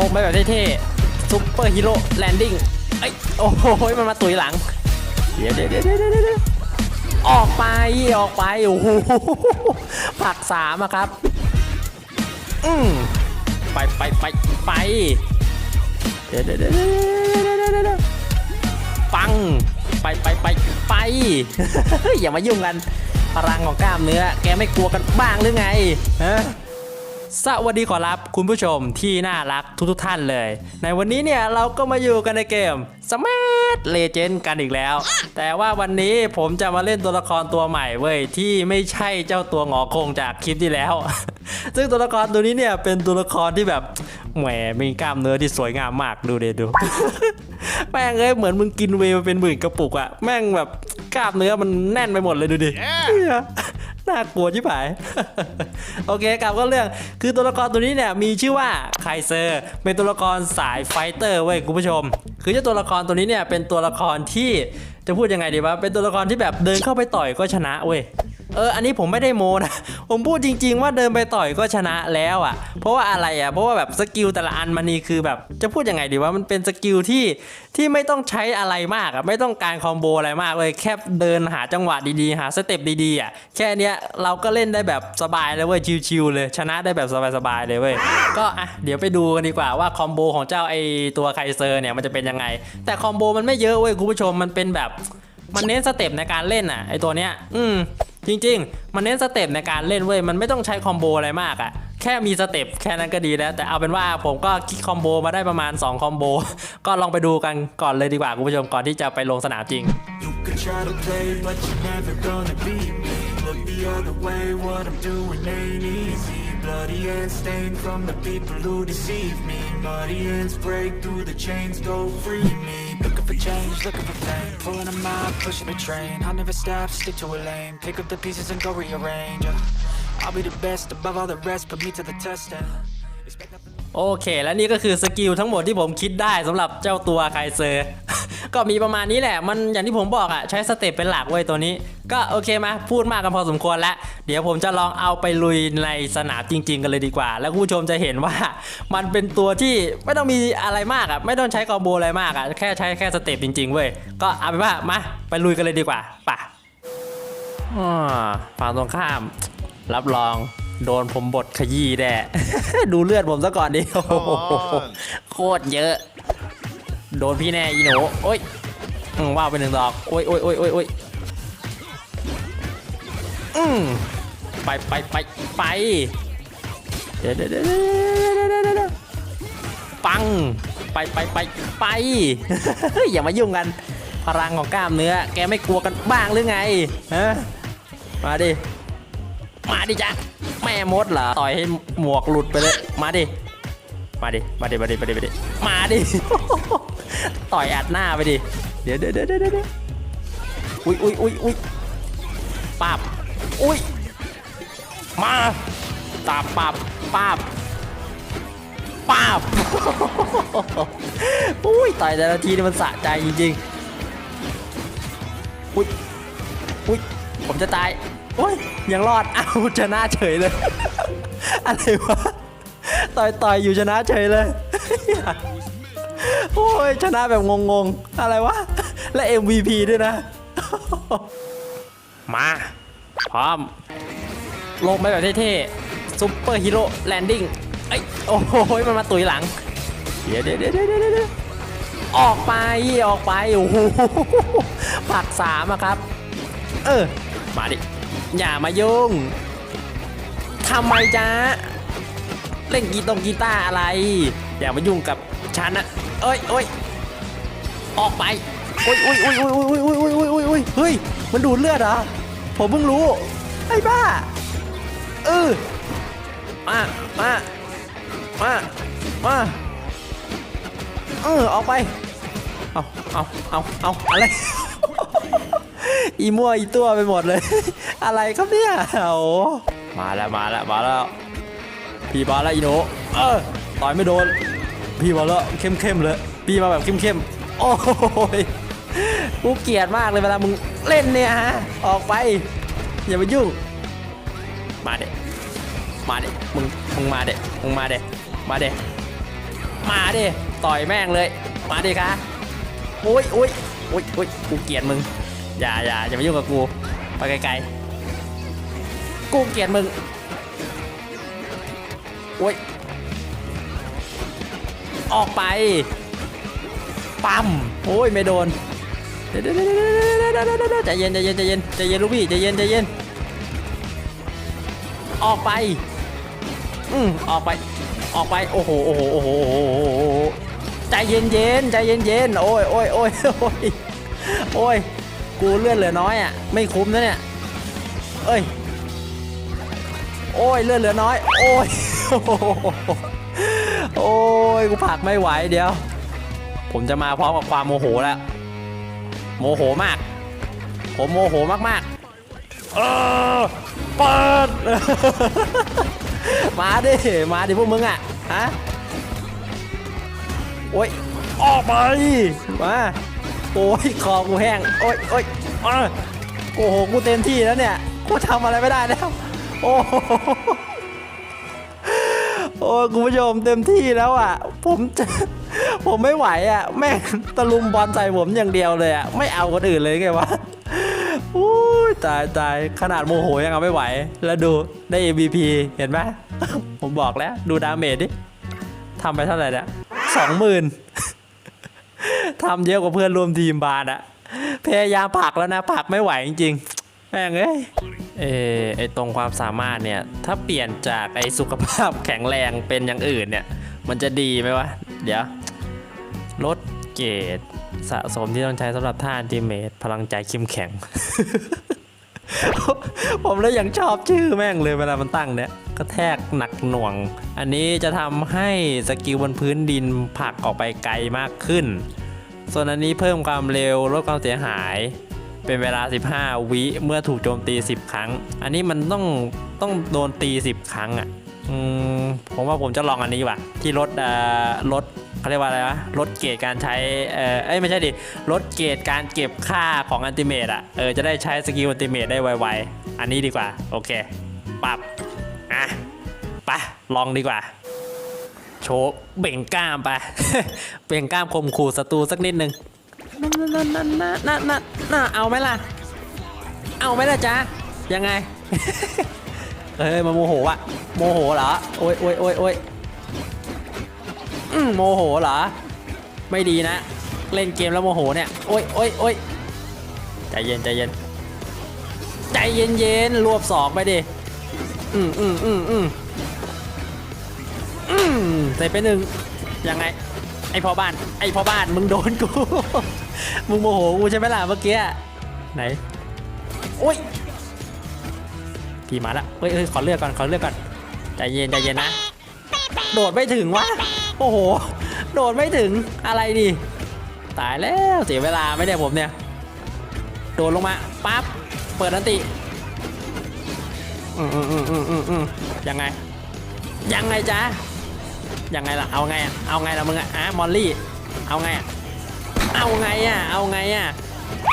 ลงไปแบบเท่ๆซุปเปอร์ฮีโร่แลนดิ้งไอ้โอ้โหมันมาตุยหลังเดี๋ยวเดี๋ยวเดี๋ยวเดี๋ยวออกไปออกไปโอ้โหผักสามอะครับ อืมไปไปไปไปเดี๋ยวเดี๋ยวเดี๋ยวปังไปไปไปไปอย่ามายุ่งกันพลังของกล้ามเนื้อ แกไม่กลัวกันบ้างหรือไงฮะ สวัสดีขอรับคุณผู้ชมที่น่ารักทุกทท่านเลย ในวันนี้เนี่ยเราก็มาอยู่กันในเกม s m a r t Legend กันอีกแล้ว แต่ว่าวันนี้ผมจะมาเล่นตัวละครตัวใหม่เว้ยที่ไม่ใช่เจ้าตัวหงอคงจากคลิปที่แล้ว ซึ่งตัวละครตัวนี้เนี่ยเป็นตัวละครที่แบบ แหมมีกล้ามเนื้อที่สวยงามมากดูเดดู แม่งเอ้ยเหมือนมึงกินเวย์มาเป็นหมื่นกระปุกอะแม่งแบบกล้ามเนื้อมันแน่นไปหมดเลยดูดิเหี้ยน่ากลัวชิบหาย โอเคกลับก็เรื่องคือตัวละครตัวนี้เนี่ยมีชื่อว่าไคเซอร์ เป็นตัวละครสายไฟเตอร์เว้ยคุณผู้ชม คือเจ้าตัวละครตัวนี้เนี่ยเป็นตัวละครที่จะพูดยังไงดีวะเป็นตัวละครที่แบบเดินเข้าไปต่อยก็ชนะเว้ย เออ อันนี้ผมไม่ได้โมนะ ผมพูดจริง ๆ ว่าเดินไปต่อยก็ชนะแล้วอะ เพราะว่าอะไรอะ เพราะว่าแบบสกิลแต่ละอันมันนี่คือแบบ จะพูดยังไงดีว่ามันเป็นสกิลที่ที่ไม่ต้องใช้อะไรมากอะ ไม่ต้องการคอมโบอะไรมากเลย แค่เดินหาจังหวะดีๆ หาสเต็ปดีๆอะ แค่เนี้ยเราก็เล่นได้แบบสบายเลยเว้ย ชิวๆเลย ชนะได้แบบสบายๆเลยเว้ย ก็อะ เดี๋ยวไปดูกันดีกว่าว่าคอมโบของเจ้าไอตัวไคเซอร์เนี่ยมันจะเป็นยังไง แต่คอมโบมันไม่เยอะเว้ยคุณผู้ชม มันเป็นแบบ มันเน้นสเต็ปในการเล่นอะไอตัวเนี้ย อืม จริงๆ มันเน้นสเต็ปในการเล่นเว้ย มันไม่ต้องใช้คอมโบอะไรมากอะแค่มีสเต็ปแค่นั้นก็ดีแล้ว แต่เอาเป็นว่าผมก็คิดคอมโบมาได้ประมาณ 2 คอมโบ ก็ลองไปดูกันก่อนเลยดีกว่าคุณผู้ชมก่อนที่จะไปลงสนามจริง change, looking for fame. Pulling a mile, pushing a train. I'll never stop, stick to a lane. Pick up the pieces and go rearrange. yeah. I'll be the best above all the rest, put me to the test. And expect nothing โอเค และนี่ก็คือสกิลทั้งหมดที่ผมคิดได้สำหรับเจ้าตัวไคเซอร์ ก็มีประมาณนี้แหละ มันอย่างที่ผมบอกอะใช้สเต็ปเป็นหลักเว้ยตัวนี้ ก็โอเคมาพูดมากกันพอสมควรแล้ว เดี๋ยวผมจะลองเอาไปลุยในสนามจริง ๆ กันเลยดีกว่า แล้วคุณผู้ชมจะเห็นว่ามันเป็นตัวที่ไม่ต้องมีอะไรมากอะไม่ต้องใช้คอมโบอะไรมากอะแค่ใช้แค่สเต็ปจริงๆเว้ยก็เอาเป็นว่ามาไปลุยกันเลยดีกว่าไป่ะฝั่งตรงข้าม รับรองโดนผมบดขยี้แน่ดูเลือดผมซะก่อนดิโอ้โหโคตรเยอะ โดนพี่แน่อีหนูโอ้ยอืมว่าไปหนึ่งดอกโอ้ยโอ้ยโอ้ยโอ้ยโอ้ยอืมไปไปไปไปเดี๋ยวเดี๋ยวเดี๋ยวเดี๋ยวเดี๋ยวเดี๋ยวเดี๋ยวปังไปไปไปไป อย่ามายุ่งกัน พลังของกล้ามเนื้อ แกไม่กลัวกันบ้างหรือไงฮะมาดิ มาดิจ้ะแม่มดเหรอต่อยให้หมวกหลุดไปเลย มาดิ มาดิ มาดิ มาดิ มาดิ มาดิมาดิ ต่อยอัดหน้าไปดิเดี๋ยวเดี๋ยวเดี๋ยวเดี๋ยวเดี๋ยวอุ้ยอุ้ยอุ้ยอุ้ยปับอุ้ย มาตาปับปับปับอุ้ยต่อยแต่ละทีนี่มันสะใจจริงๆอุ้ยอุ้ยผมจะตายโอ้ยยังรอดอ้าวชนะเฉยเลย อะไรวะต่อยต่อยอยู่ชนะเฉยเลย โอ้ยชนะแบบงงๆ อะไรวะ และ MVP ด้วยนะ มา พร้อม ลงไปแบบเท่ๆซุปเปอร์ฮีโร่แลนดิ้งเอ้ยโอ้โหมันมาตุยหลัง เดี๋ยวเดี๋ยวเดี๋ยวเดี๋ยวเดี๋ยวออกไปออกไป โอ้โหผักสามอะครับ เออ มาดิ อย่ามายุ่งทำไมจ๊ะ เล่นกีตงกีตาร์อะไร อย่ามายุ่งกับ ฉันนะเอ้ยเอ้ยออกไปอุ้ยอุ้ยอุ้ยอุ้ยอุ้ยอุ้ยอุ้ยอุ้ยอุ้ยอุ้ยเฮ้ยมันดูดเลือดเหรอผมเพิ่งรู้ไอ้บ้าเออมามามามาเออออกไปเอาเอาเอาเอาอะไรอีมั่วอีตัวไปหมดเลย อะไรครับเนี่ยโอ้มาแล้วมาแล้วมาแล้วพี่มาแล้วอีโนเออต่อยไม่โดน พี่มาแล้วเข้มเข้มๆเลย พี่มาแบบเข้มเข้มๆโอ้ยกูเกลียดมากเลยเวลามึงเล่นเนี่ยฮะ ออกไป อย่ามายุ่ง มาเด็มาเด็มึง มึงมาเด็มึงมาเด็มาเด็มาเดิต่อยแม่งเลย มาดิคะอุ้ยอุ้ยอุ้ยอุ้ยกูเกลียดมึง อย่าอย่าอย่ามายุ่งกับกู ไปไกลๆ กูเกลียดมึงอุ้ย ออกไป ปั๊มโอ้ยไม่โดนใจเย็นใจเย็นใจเย็นใจเย็นลูกพี่ใจเย็นใจเย็น ออกไปอืมออกไป ออกไป โอ้โหโอ้โหโอ้โหใจเย็นเย็นใจเย็นเย็นโอ้ยโอ้ยโอ้ยโอ้ยโอ้ยกูเลื่อนเหลือน้อยอะ ไม่คุ้มนะเนี่ย เอ้ย โอ้ยเลื่อนเหลือน้อย โอ้ย โอ้ ยกูผลักไม่ไหวเดี๋ยว ผมจะมาพร้อมกับความโมโหแล้วโมโหมาก ผมโมโหมากๆ เออเปิด มาดิ มาดิพวกมึงอะ ฮะ โอ้ย ออกไป มา โอ้ย คอกูแห้ง โอ้ยโอ้ยอะโอ้โห กูเต็มที่แล้วเนี่ย กูทำอะไรไม่ได้แล้ว โอ้ โอ้คุณผู้ชมเต็มที่แล้วอะ ผมจะผมไม่ไหวอะ แม่งตะลุมบอลใส่ผมอย่างเดียวเลยอะ ไม่เอาคนอื่นเลยไงวะอุ้ยตายตายขนาดโมโหยังเอาไม่ไหว แล้วดูได้ MVP เห็นไหมผมบอกแล้วดูดาเมจดิทำไปเท่าไหร่เนี่ยสองหมื่นทำเยอะกว่าเพื่อนร่วมทีมบานอะพยายามผลักแล้วนะผลักไม่ไหวจริงๆ แม่งเอ้ยเออไอตรงความสามารถเนี่ย ถ้าเปลี่ยนจากไอสุขภาพแข็งแรงเป็นอย่างอื่นเนี่ย มันจะดีไหมวะ เดี๋ยว ลดเกรดสะสมที่ต้องใช้สำหรับท่าอันติเมตพลังใจเข้มแข็ง ผมเลยยังชอบชื่อแม่งเลยเวลามันตั้งเนี่ยกระแทกหนักหน่วง อันนี้จะทำให้สกิลบนพื้นดินผลักออกไปไกลมากขึ้น ส่วนอันนี้เพิ่มความเร็วลดความเสียหาย เป็นเวลา 15 วิเมื่อถูกโจมตี 10 ครั้ง อันนี้มันต้องต้องโดนตี 10 ครั้งอะผมว่าผมจะลองอันนี้ว่ะ ที่ลดเอ่อลดเขาเรียกว่าอะไรวะลดเกรดการใช้เออไม่ใช่ดิลดเกรดการเก็บค่าของอันติเมตอะเออจะได้ใช้สกิลอันติเมตได้ไวๆ อันนี้ดีกว่า โอเคปรับอะไปลองดีกว่า โชว์เบ่งกล้ามไป เบ่งกล้ามข่มขู่ศัตรูสักนิดนึง นั่นนั่นนั่นนั่นนั่นนั่นเอาไหมล่ะ เอาไหมล่ะจ๊ะ ยังไง เฮ้ยมาโมโหอะโมโหเหรอ โอ้ยโอ้ยโอ้ยโอ้ยอืมโมโหเหรอ ไม่ดีนะ เล่นเกมแล้วโมโหเนี่ย โอ้ยโอ้ยโอ้ยใจเย็นใจเย็น ใจเย็นเย็นรวบสองไปดิ อืมอืมอืมอืมอืมใส่ไปหนึ่งยังไง ไอพ่อบ้าน ไอพ่อบ้านมึงโดนกู มึงโมโหกูใช่ไหมล่ะเมื่อกี้ ไหน โอ้ยพี่มาละเฮ้ยเฮ้ยขอเลือกก่อน ขอเลือกก่อน ใจเย็นใจเย็นนะ โดดไม่ถึงวะ โอ้โห โดดไม่ถึง อะไรดิ ตายแล้วเสียเวลาไม่ได้ผมเนี่ย โดดลงมา ปั๊บ เปิดนันติ อืมอืมอืมอืมอืมอืมยังไง ยังไงจ๊ะยังไงล่ะ เอาไงอะเอาไงล่ะมึงอะอะมอลลี่ เอาไงอะ เอาไงอะ เอาไงอะ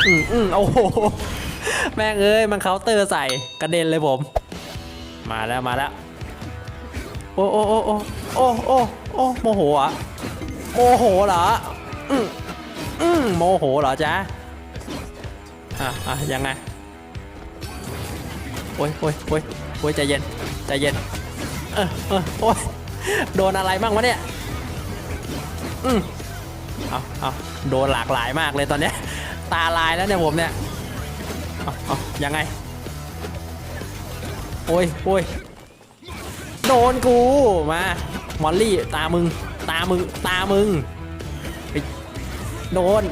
อืมอืมโอ้โห แม่งเอ้ย มันเคาน์เตอร์ใส่กระเด็นเลยผม มาแล้วมาแล้ว โอ้โอ้โอ้โอ้โอ้โอ้โอ้โมโหอะโมโหเหรอ อืมอืมโมโหเหรอจ๊ะ อะอะยังไงโอ้ยโอ้ยโอ้ยโอ้ยใจเย็นใจเย็น เออเออโอ้ยโดนอะไรบ้างวะเนี่ย อืม เอาเอาโดนหลากหลายมากเลยตอนเนี้ยตาลายแล้วเนี่ยผมเนี่ยเอาเอายังไง โอ้ยโอ้ยโดนกูมามอลลี่ตามึง ตามึง ตามึงโดน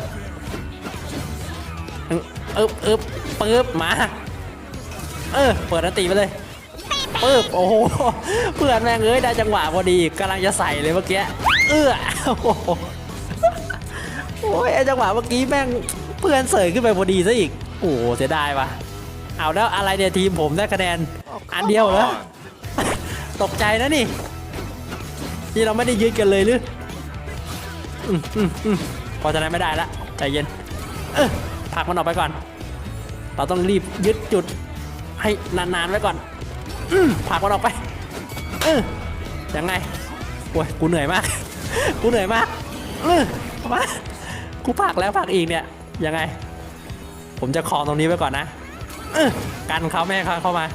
อึ๊บอึบอึ๊บปึ๊บมา เออ เปิดอันตีไปเลยปึ๊บโอ้โหเพื่อนแม่งเอ้ยได้จังหวะพอดีกำลังจะใส่เลยเมื่อกี้ เอื้อโอ้โห้ ยไอ้จังหวะเมื่อกี้แม่งเพื่อนเสยขึ้นไปพอดีซะอีก โอ้โหเสียดายว่ะ เอาแล้วอะไรเนี่ยทีมผมได้คะแนนอันเดียวเหรอตกใจนะนี่ นี่เราไม่ได้ยืดกันเลยหรืออืมอืมอืมพอจะได้ไม่ได้ละใจเย็นเออผลักมันออกไปก่อน เราต้องรีบยึดจุดให้นานๆไว้ก่อนอืมผลักมันออกไปเออยังไงโอ้ยกูเหนื่อยมาก กูเหนื่อยมากเออมา กูพักแล้วพักอีกเนี่ยยังไง ผมจะคลองตรงนี้ไว้ก่อนนะกันเขาแม่เขาเข้ามา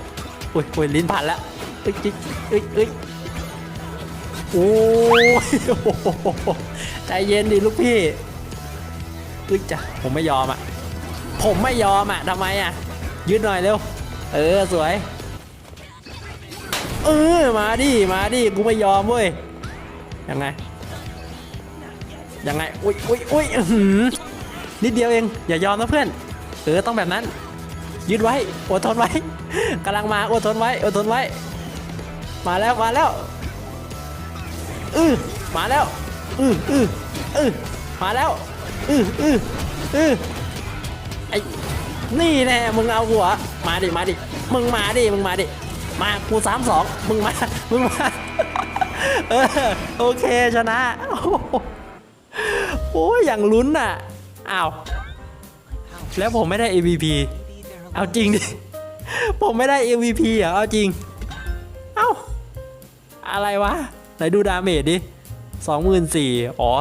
อุ้ยอุ้ยลิ้นพันแล้วเอ้ยเอ้ยอ้ยเอ้ยโอ้ยใจเย็นดิลูกพี่เอ้ยจ้ะผมไม่ยอมอะผมไม่ยอมอะทำไมอะยืดหน่อยเร็วเออสวยเออมาดิมาดิกูไม่ยอมเว้ยยังไง ยังไง อุ้ยอุ้ยอุ้ยนิดเดียวเอง อย่ายอมนะเพื่อน เออ ต้องแบบนั้น ยืดไว้ อดทนไว้ กำลังมา อดทนไว้ อดทนไว้ มาแล้ว มาแล้ว อือมาแล้ว อืออืออือมาแล้ว อืออืออือไอ้ นี่แน่มึงเอาหัว มาดิ มาดิ มึงมาดิ มึงมาดิ มา กูสามสอง มึงมา มึงมา เออ โอเค ชนะ โอ้ยอย่างลุ้นน่ะอ้าวแล้วผมไม่ได้ MVP เอาจริงดิ ผมไม่ได้ MVP เหรอเอาจริง เอ้า อะไรวะ ไหนดูดาเมจดิสองหมื่นสี่อ๋อ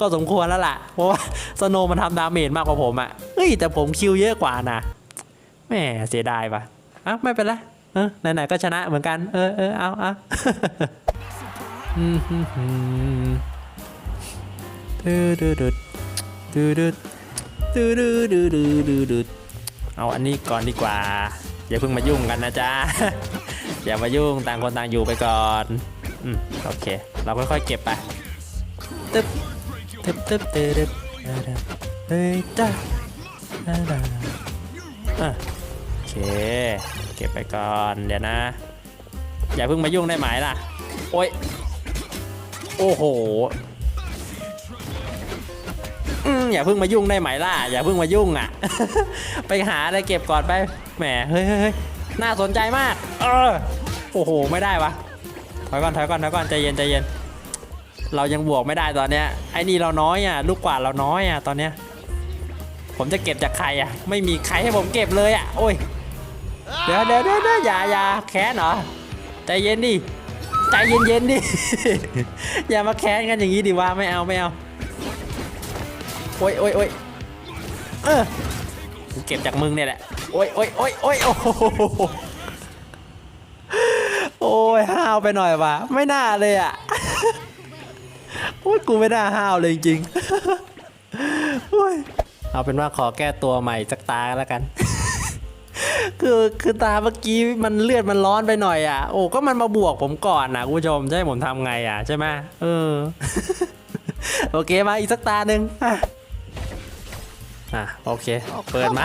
ก็สมควรแล้วล่ะ เพราะว่าสโนมันทำดาเมจมากกว่าผมอะ่ะเฮ้ย แต่ผมคิวเยอะกว่านะแหมเสียดายปะอะไม่เป็นไรเออไหนๆก็ชนะเหมือนกัน เออเออเอาเอาอืมฮึ่มฮึ่ม ดืดดืดดืดดืดดืดดืดดืดดืดดืดเอาอันนี้ก่อนดีกว่า อย่าเพิ่งมายุ่งกันนะจ๊ะ อย่ามายุ่งต่างคนต่างอยู่ไปก่อนอืมโอเค เราค่อยๆเก็บไปตึ๊บตึ๊บตึ๊บตึ๊บตึ๊บเฮ้ยจ้าอะโอเค เก็บไปก่อนเดี๋ยวนะ อย่าเพิ่งมายุ่งได้ไหมล่ะ โอ้ย โอ้โห อย่าเพิ่งมายุ่งได้ไหมล่ะ อย่าเพิ่งมายุ่งอะ ไปหาอะไรเก็บก่อนไป แหม เฮ้ยเฮ้ยน่าสนใจมาก เออ โอ้โห ไม่ได้วะ ถอยก่อน ถอยก่อน ถอยก่อน ใจเย็น ใจเย็น เรายังบวกไม่ได้ตอนเนี้ย ไอ้นี่เราน้อยอะ ลูกกว่าดเราน้อยอะ ตอนเนี้ย ผมจะเก็บจากใครอะ ไม่มีใครให้ผมเก็บเลยอะ โอ้ย เดี๋ยวเดี๋ยวเดี๋ยวอย่าอย่าแค้นเหรอ ใจเย็นดิ ใจเย็นเย็นๆดิ อย่ามาแค้นกันอย่างนี้ดิว่าไม่เอาไม่เอา โอ้ยโอ้ยโอ้ยเออกูเก็บจากมึงเนี่ยแหละ โอ้ยโอ้ยโอ้ยโอ้ยโอ้โหโอ้ยห้าวไปหน่อยว่ะไม่น่าเลยอะโอ้ยกูไม่น่าห้าวเลยจริงๆโอ้ยเอาเป็นว่าขอแก้ตัวใหม่สักตาแล้วกัน คือคือตาเมื่อกี้มันเลือดมันร้อนไปหน่อยอะ โอ้ก็มันมาบวกผมก่อนนะคุณผู้ชมจะให้ผมทำไงอะใช่ไหมเออ โอเคมาอีกสักตาหนึ่ง อะอะโอเค เปิดมา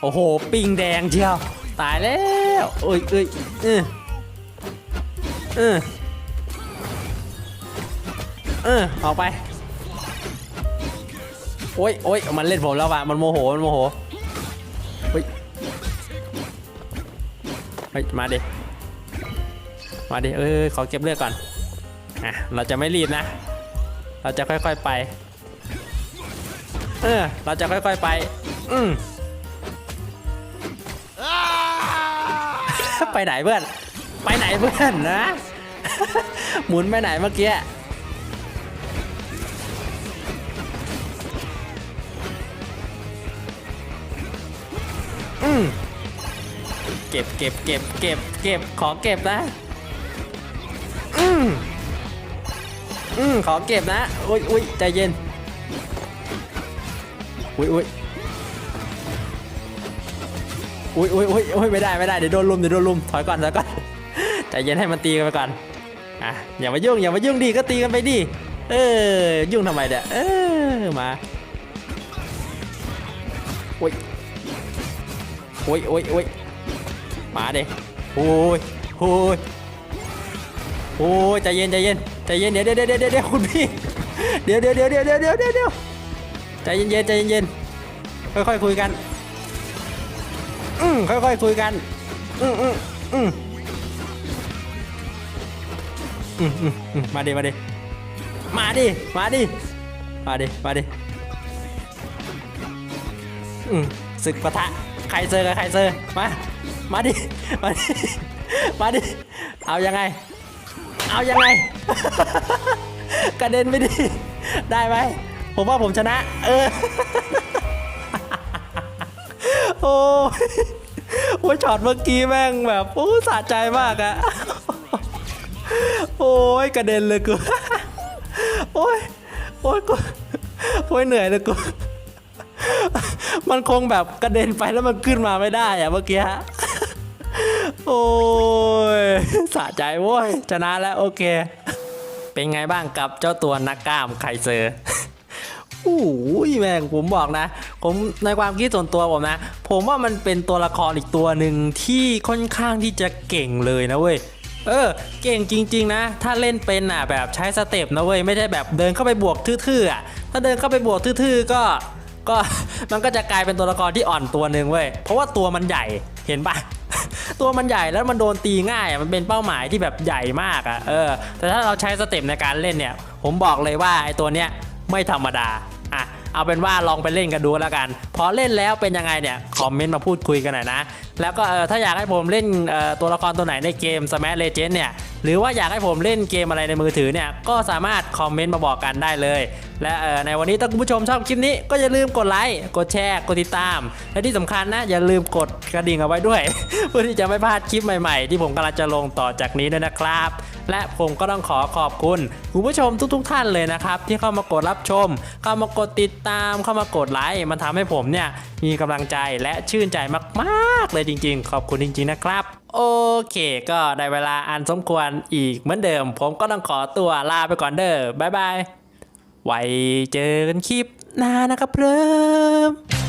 โอ้โห ปิงแดงเชียว ตายแล้วโอ้ยเอ้ยเออเออเออออกไป โอ้ยโอ้ยมันเล่นผมแล้วว่ะมันโมโห มันโมโหเฮ้ยเฮ้ย มาดิ มาดิ เออขอเก็บเลือดก่อน อะ เราจะไม่รีบนะ เราจะค่อยๆไป เออเราจะค่อยๆไป อืมไปไหนเพื่อน ไปไหนเพื่อนนะ หมุนไปไหนเมื่อกี้อืมเก็บเก็บเก็บเก็บเก็บขอเก็บนะ อืมอืมขอเก็บนะ อุ้ยอุ้ยใจเย็น อุ้ยอุ้ยอุ้ยอุ้ยอุ้ยอุ้ยไม่ได้ไม่ได้เดี๋ยวโดนลุมเดี๋ยวโดนลุมถอยก่อนถอยก่อนใจเย็นให้มันตีกันไปก่อนอะอย่ามายุ่งอย่ามายุ่งดิก็ตีกันไปดิเออยุ่งทำไมเนี่ยเออมาอุ้ยอุ้ยอุ้ยอุ้ยมาเด็โอ้ยโอ้ยโอ้ยใจเย็นใจเย็นใจเย็นเดี๋ยวเดี๋ยวเดี๋ยวเดี๋ยวเดี๋ยวคุณพี่เดี๋ยวเดี๋ยวเดี๋ยวเดี๋ยวเดี๋ยวเดี๋ยว ใจเย็นเย็นใจเย็นเย็นค่อยๆคุยกัน อืมค่อยๆคุยกัน อืมอืมอืมอืมอืมอืมมาดิมาดิมาดิมาดิมาดิมาดิอืมศึกปะทะใครเจอกับใครเจอมามาดิมาดิมาดิเอายังไง เอายังไง กระเด็นไปดิได้ไหม ผมว่าผมชนะ เออ โอ้ยโอ้ช็อตเมื่อกี้แม่งแบบโอ้สะใจมากอะโอ้ยกระเด็นเลยกูโอ้ยโอ้ยกูโอ้ยเหนื่อยเลยกูมันคงแบบกระเด็นไปแล้วมันขึ้นมาไม่ได้อะเมื่อกี้ฮะโอ้ยสะใจโว้ยชนะแล้วโอเค เป็นไงบ้างกับเจ้าตัวนักกล้ามไคเซอร์ โอ้ยแม่งผมบอกนะ ผมในความคิดส่วนตัวผมนะ ผมว่ามันเป็นตัวละครอีกตัวหนึ่งที่ค่อนข้างที่จะเก่งเลยนะเว้ยเออเก่งจริง ๆ นะ ถ้าเล่นเป็นอะแบบใช้สเต็ปนะเว้ยไม่ได้แบบเดินเข้าไปบวกทื่อๆอะถ้าเดินเข้าไปบวกทื่อๆก็ก็มันก็จะกลายเป็นตัวละครที่อ่อนตัวหนึ่งเว้ยเพราะว่าตัวมันใหญ่เห็นปะตัวมันใหญ่แล้วมันโดนตีง่ายมันเป็นเป้าหมายที่แบบใหญ่มากอะเออแต่ถ้าเราใช้สเต็ปในการเล่นเนี่ย ผมบอกเลยว่าไอ้ตัวเนี้ยไม่ธรรมดา เอาเป็นว่าลองไปเล่นกันดูแล้วกัน พอเล่นแล้วเป็นยังไงเนี่ยคอมเมนต์มาพูดคุยกันหน่อยนะ แล้วก็เออถ้าอยากให้ผมเล่นเอ่อตัวละครตัวไหนในเกม Smash Legend เนี่ยหรือว่าอยากให้ผมเล่นเกมอะไรในมือถือเนี่ยก็สามารถคอมเมนต์มาบอกกันได้เลย และเออในวันนี้ถ้าคุณผู้ชมชอบคลิปนี้ก็อย่าลืมกดไลค์กดแชร์กดติดตาม และที่สำคัญนะอย่าลืมกดกระดิ่งเอาไว้ด้วย เพื่อที่จะไม่พลาดคลิปใหม่ๆ ที่ผมกำลังจะลงต่อจากนี้ด้วยนะครับ และผมก็ต้องขอขอบคุณคุณผู้ชมทุก ๆ ท่านเลยนะครับ ที่เข้ามากดรับชม เข้ามากดติดตามเข้ามากดไลค์มันทำให้ผมเนี่ยมีกำลังใจและชื่นใจมากๆเลยจริง ๆ ขอบคุณจริง ๆ นะครับ โอเคก็ได้เวลาอันสมควรอีกเหมือนเดิม ผมก็ต้องขอตัวลาไปก่อนเด้อบ๊ายบายไว้เจอกันคลิปหน้านะครับเพิ่ม